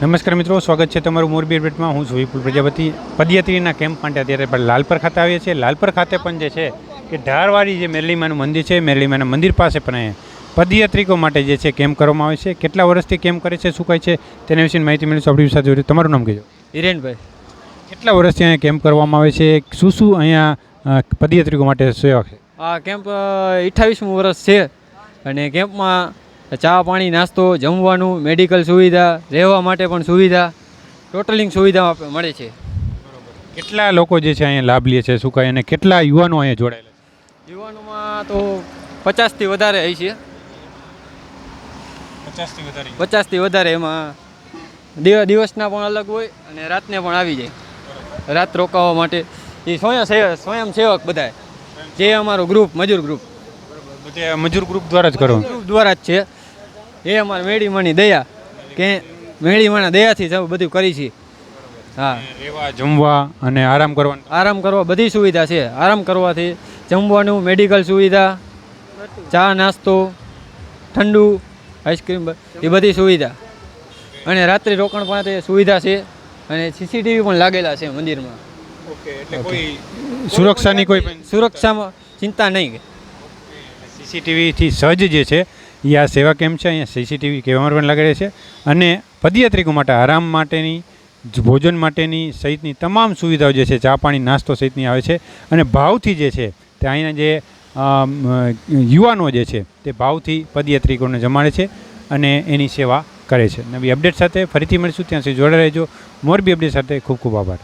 નમસ્કાર મિત્રો સ્વાગત છે તમારું મોરબી અપડેટમાં. હું છું વિપુલ પ્રજાપતિ. પદયાત્રીના કેમ્પ માટે અત્યારે પણ લાલપર ખાતે આવીએ છીએ. લાલપર ખાતે પણ જે છે કે ઢારવાળી જે મેરલીમાનું મંદિર છે મેરલીમાના મંદિર પાસે પણ અહીંયા પદયાત્રિકો માટે જે છે કેમ્પ કરવામાં આવે છે. કેટલા વર્ષથી કેમ્પ કરે છે શું કહે છે તેના વિશે માહિતી મેળવીશું. આપણી સાથે જોડે તમારું નામ કહેજો. હિરેનભાઈ. કેટલા વર્ષથી અહીંયા કેમ્પ કરવામાં આવે છે? શું શું અહીંયા પદયાત્રિકો માટે સેવા છે? આ કેમ્પ અઠ્ઠાવીસમું વર્ષ છે. અને કેમ્પમાં ચા પાણી નાસ્તો જમવાનું મેડિકલ સુવિધા રહેવા માટે પણ સુવિધા ટોટલિંગ સુવિધા મળે છે. કેટલા લોકો જે છે અહીંયા લાભ લે છે શું કહે? અને કેટલા યુવાનો અહીંયા જોડાયેલા યુવાનોમાં તો પચાસથી વધારે હોય છે. પચાસથી વધારે પચાસથી વધારે એમાં દિવ- દિવસના પણ અલગ હોય અને રાતને પણ આવી જાય. રાત રોકાવા માટે એ સ્વયં સેવક સ્વયંસેવક બધા જે અમારું ગ્રુપ મજૂર ગ્રુપ મજૂર ગ્રુપ દ્વારા જ કરો? ગ્રુપ દ્વારા જ છે. એ અમારે મેળીમાની દયા. કે મેળીમાના દયાથી જ બધું કરી છે. હા. રહેવા જમવા અને આરામ કરવા આરામ કરવા બધી સુવિધા છે. આરામ કરવાથી જમવાનું મેડિકલ સુવિધા ચા નાસ્તો ઠંડુ આઈસ્ક્રીમ એ બધી સુવિધા. અને રાત્રિ રોકાણ તે સુવિધા છે. અને સીસીટીવી પણ લાગેલા છે મંદિરમાં. એટલે કોઈ સુરક્ષાની કોઈ પણ સુરક્ષામાં ચિંતા નહીં. સીસીટીવીથી સજ્જ જે છે એ આ સેવા કેમ્પ છે? અહીંયા સીસીટીવી કેમેરા પણ લગાડે છે. અને પદયાત્રિકો માટે, આરામ માટેની ભોજન માટેની સહિતની તમામ સુવિધાઓ જે છે, ચા પાણી, નાસ્તો સહિતની આવે છે. અને ભાવથી જે છે, તે અહીંના જે યુવાનો જે છે, તે ભાવથી પદયાત્રિકોને જમાડે છે અને એની સેવા કરે છે. નવી અપડેટ સાથે ફરીથી મળીશું. ત્યાં સુધી જોડે રહેજો. મોરબી અપડેટ સાથે ખૂબ ખૂબ આભાર.